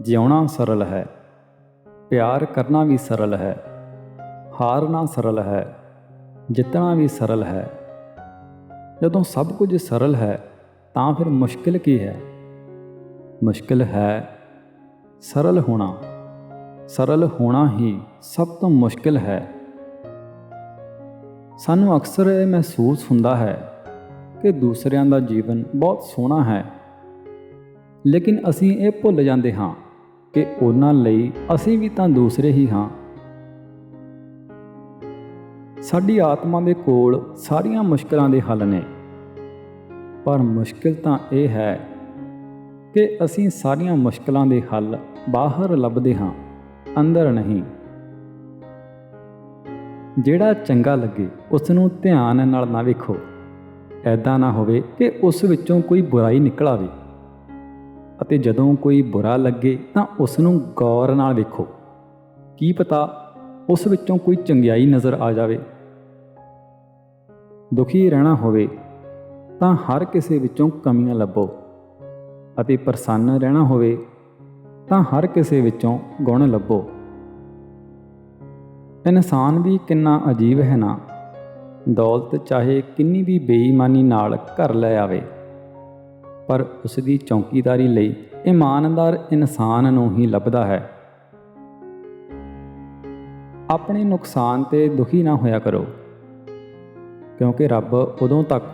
ਜਿਉਣਾ ਸਰਲ ਹੈ, ਪਿਆਰ ਕਰਨਾ ਵੀ ਸਰਲ ਹੈ, ਹਾਰਨਾ ਸਰਲ ਹੈ, ਜਿੱਤਣਾ ਵੀ ਸਰਲ ਹੈ। ਜਦੋਂ ਸਭ ਕੁਝ ਸਰਲ ਹੈ, ਤਾਂ ਫਿਰ ਮੁਸ਼ਕਿਲ ਕੀ ਹੈ? ਮੁਸ਼ਕਿਲ ਹੈ ਸਰਲ ਹੋਣਾ। ਸਰਲ ਹੋਣਾ ਹੀ ਸਭ ਤੋਂ ਮੁਸ਼ਕਿਲ ਹੈ। ਸਾਨੂੰ ਅਕਸਰ ਇਹ ਮਹਿਸੂਸ ਹੁੰਦਾ ਹੈ ਕਿ ਦੂਸਰਿਆਂ ਦਾ ਜੀਵਨ ਬਹੁਤ ਸੋਹਣਾ ਹੈ। ਲੇਕਿਨ ਅਸੀਂ ਇਹ ਭੁੱਲ ਜਾਂਦੇ ਹਾਂ ਕਿ ਉਹਨਾਂ ਲਈ ਅਸੀਂ ਵੀ ਤਾਂ ਦੂਸਰੇ ਹੀ ਹਾਂ। ਸਾਡੀ ਆਤਮਾ ਦੇ ਕੋਲ ਸਾਰੀਆਂ ਮੁਸ਼ਕਲਾਂ ਦੇ ਹੱਲ ਨੇ। ਪਰ ਮੁਸ਼ਕਿਲ ਤਾਂ ਇਹ ਹੈ ਕਿ ਅਸੀਂ ਸਾਰੀਆਂ ਮੁਸ਼ਕਲਾਂ ਦੇ ਹੱਲ ਬਾਹਰ ਲੱਭਦੇ ਹਾਂ, ਅੰਦਰ ਨਹੀਂ। ਜਿਹੜਾ ਚੰਗਾ ਲੱਗੇ ਉਸ ਨੂੰ ਧਿਆਨ ਨਾਲ ਨਾ ਵੇਖੋ। ਐਦਾਂ ਨਾ ਹੋਵੇ ਕਿ ਉਸ ਵਿੱਚੋਂ ਕੋਈ ਬੁਰਾਈ ਨਿਕਲ ਆਵੇ। ਅਤੇ ਜਦੋਂ ਕੋਈ ਬੁਰਾ ਲੱਗੇ ਤਾਂ ਉਸ ਨੂੰ ਗੌਰ ਨਾਲ ਵੇਖੋ। ਕੀ ਪਤਾ ਉਸ ਵਿੱਚੋਂ ਕੋਈ ਚੰਗਿਆਈ ਨਜ਼ਰ ਆ ਜਾਵੇ। ਦੁਖੀ ਰਹਿਣਾ ਹੋਵੇ ਤਾਂ ਹਰ ਕਿਸੇ ਵਿੱਚੋਂ ਕਮੀਆਂ ਲੱਭੋ ਅਤੇ ਪ੍ਰਸੰਨ ਰਹਿਣਾ ਹੋਵੇ ਤਾਂ ਹਰ ਕਿਸੇ ਵਿੱਚੋਂ ਗੁਣ ਲੱਭੋ। ਇਨਸਾਨ ਵੀ ਕਿੰਨਾ ਅਜੀਬ ਹੈ ਨਾ, ਦੌਲਤ ਚਾਹੇ ਕਿੰਨੀ ਵੀ ਬੇਈਮਾਨੀ ਨਾਲ ਘਰ ਲੈ ਆਵੇ। ਪਰ ਉਸ ਦੀ ਚੌਕੀਦਾਰੀ ਲਈ ਇਮਾਨਦਾਰ ਇਨਸਾਨ ਨੂੰ ਹੀ ਲੱਭਦਾ ਹੈ। ਆਪਣੇ ਨੁਕਸਾਨ ਤੇ ਦੁਖੀ ਨਾ ਹੋਇਆ ਕਰੋ, ਕਿਉਂਕਿ ਰੱਬ ਉਦੋਂ ਤੱਕ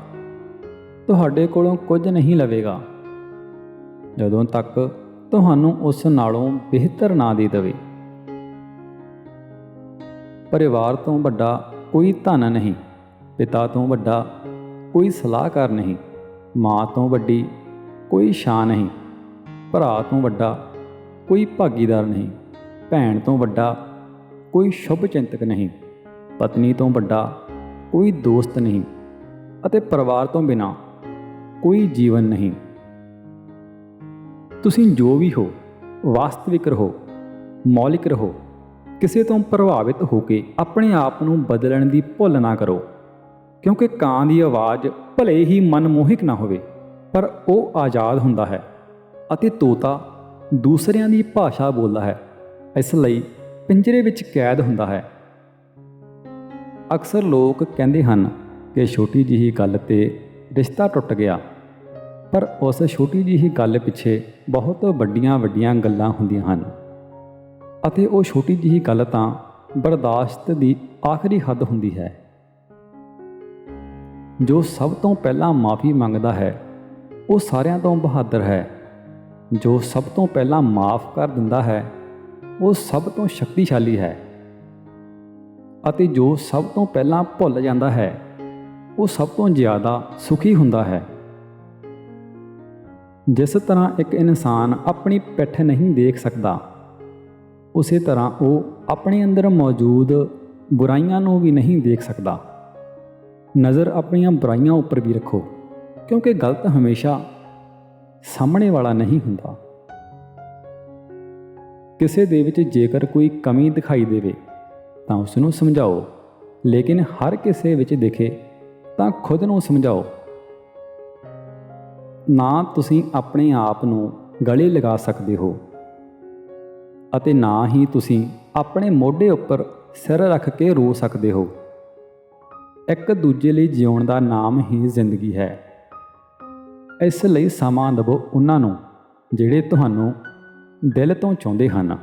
ਤੁਹਾਡੇ ਕੋਲੋਂ ਕੁਝ ਨਹੀਂ ਲਵੇਗਾ, ਜਦੋਂ ਤੱਕ ਤੁਹਾਨੂੰ ਉਸ ਨਾਲੋਂ ਬਿਹਤਰ ਨਾ ਦੇ ਦੇਵੇ। ਪਰਿਵਾਰ ਤੋਂ ਵੱਡਾ ਕੋਈ ਧਨ ਨਹੀਂ, ਪਿਤਾ ਤੋਂ ਵੱਡਾ ਕੋਈ ਸਲਾਹਕਾਰ ਨਹੀਂ, ਮਾਂ ਤੋਂ ਵੱਡੀ ਕੋਈ ਸ਼ਾਨ ਨਹੀਂ। ਭਰਾ ਤੋਂ ਵੱਡਾ, ਕੋਈ ਭਾਗੀਦਾਰ ਨਹੀਂ। ਭੈਣ ਤੋਂ ਵੱਡਾ, ਕੋਈ ਸ਼ੁਭ ਚਿੰਤਕ ਨਹੀਂ। ਪਤਨੀ ਤੋਂ ਵੱਡਾ, ਕੋਈ ਦੋਸਤ ਨਹੀਂ। ਅਤੇ ਪਰਿਵਾਰ ਤੋਂ ਬਿਨਾ, ਕੋਈ ਜੀਵਨ ਨਹੀਂ। ਤੁਸੀਂ ਜੋ ਵੀ ਹੋ, ਵਾਸਤਵਿਕ ਰਹੋ, ਮੌਲਿਕ ਰਹੋ। ਕਿਸੇ ਤੋਂ ਪ੍ਰਭਾਵਿਤ ਹੋ ਕੇ ਆਪਣੇ ਆਪ ਨੂੰ ਬਦਲਣ ਦੀ ਭੁੱਲ ਨਾ ਕਰੋ। ਕਿਉਂਕਿ ਕਾਂ ਦੀ ਆਵਾਜ਼ ਭਲੇ ਹੀ ਮਨਮੋਹਿਕ ਨਾ ਹੋਵੇ। ਪਰ ਉਹ ਆਜ਼ਾਦ ਹੁੰਦਾ ਹੈ ਅਤੇ ਤੋਤਾ ਦੂਸਰਿਆਂ ਦੀ ਭਾਸ਼ਾ ਬੋਲਦਾ ਹੈ। ਇਸ ਲਈ ਪਿੰਜਰੇ ਵਿੱਚ ਕੈਦ ਹੁੰਦਾ ਹੈ। ਅਕਸਰ ਲੋਕ ਕਹਿੰਦੇ ਹਨ ਕਿ ਛੋਟੀ ਜਿਹੀ ਗੱਲ ਤੇ ਰਿਸ਼ਤਾ ਟੁੱਟ ਗਿਆ, ਪਰ ਉਸ ਛੋਟੀ ਜਿਹੀ ਗੱਲ ਪਿੱਛੇ ਬਹੁਤ ਵੱਡੀਆਂ ਵੱਡੀਆਂ ਗੱਲਾਂ ਹੁੰਦੀਆਂ ਹਨ ਅਤੇ ਉਹ ਛੋਟੀ ਜਿਹੀ ਗੱਲ ਤਾਂ ਬਰਦਾਸ਼ਤ ਦੀ ਆਖਰੀ ਹੱਦ ਹੁੰਦੀ ਹੈ। ਜੋ ਸਭ ਤੋਂ ਪਹਿਲਾਂ ਮਾਫੀ ਮੰਗਦਾ ਹੈ ਉਹ ਸਾਰਿਆਂ ਤੋਂ ਬਹਾਦਰ ਹੈ। ਜੋ ਸਭ ਤੋਂ ਪਹਿਲਾਂ ਮਾਫ ਕਰ ਦਿੰਦਾ ਹੈ, ਉਹ ਸਭ ਤੋਂ ਸ਼ਕਤੀਸ਼ਾਲੀ ਹੈ। ਅਤੇ ਜੋ ਸਭ ਤੋਂ ਪਹਿਲਾਂ ਭੁੱਲ ਜਾਂਦਾ ਹੈ, ਉਹ ਸਭ ਤੋਂ ਜ਼ਿਆਦਾ ਸੁਖੀ ਹੁੰਦਾ ਹੈ। ਜਿਸ ਤਰ੍ਹਾਂ ਇੱਕ ਇਨਸਾਨ ਆਪਣੀ ਪਿੱਠ ਨਹੀਂ ਦੇਖ ਸਕਦਾ, ਉਸੇ ਤਰ੍ਹਾਂ ਉਹ ਆਪਣੇ ਅੰਦਰ ਮੌਜੂਦ ਬੁਰਾਈਆਂ ਨੂੰ ਵੀ ਨਹੀਂ ਦੇਖ ਸਕਦਾ। ਨਜ਼ਰ ਆਪਣੀਆਂ ਬੁਰਾਈਆਂ ਉੱਪਰ ਵੀ ਰੱਖੋ। ਕਿਉਂਕਿ ਗਲਤ ਹਮੇਸ਼ਾ ਸਾਹਮਣੇ ਵਾਲਾ ਨਹੀਂ ਹੁੰਦਾ। ਕਿਸੇ ਦੇ ਵਿੱਚ ਜੇਕਰ ਕੋਈ ਕਮੀ ਦਿਖਾਈ ਦੇਵੇ, ਤਾਂ ਉਸ ਨੂੰ ਸਮਝਾਓ। ਲੇਕਿਨ ਹਰ ਕਿਸੇ ਵਿੱਚ ਦਿਖੇ, ਤਾਂ ਖੁਦ ਨੂੰ ਸਮਝਾਓ। ਨਾ ਤੁਸੀਂ ਆਪਣੇ ਆਪ ਨੂੰ ਗਲੇ ਲਗਾ ਸਕਦੇ ਹੋ, ਅਤੇ ਨਾ ਹੀ ਤੁਸੀਂ ਆਪਣੇ ਮੋਢੇ ਉੱਪਰ ਸਿਰ ਰੱਖ ਕੇ ਰੋ ਸਕਦੇ ਹੋ। ਇੱਕ ਦੂਜੇ ਲਈ ਜਿਉਣ ਦਾ ਨਾਮ ਹੀ ਜ਼ਿੰਦਗੀ ਹੈ। ਇਸ ਲਈ ਸਮਾਂ ਦਿਵੋ ਉਹਨਾਂ ਨੂੰ ਜਿਹੜੇ ਤੁਹਾਨੂੰ ਦਿਲ ਤੋਂ ਚਾਹੁੰਦੇ ਹਨ।